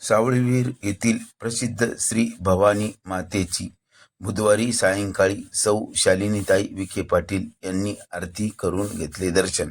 सावळीवीर येथील प्रसिद्ध श्री भवानी मातेची बुधवारी सायंकाळी सौ शालिनीताई विखे पाटील यांनी आरती करून घेतले दर्शन.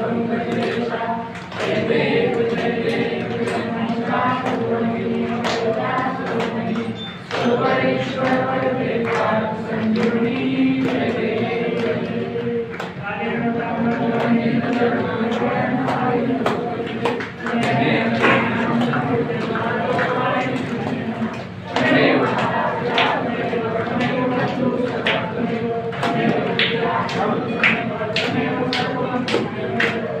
Thank you.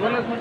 No, no es muy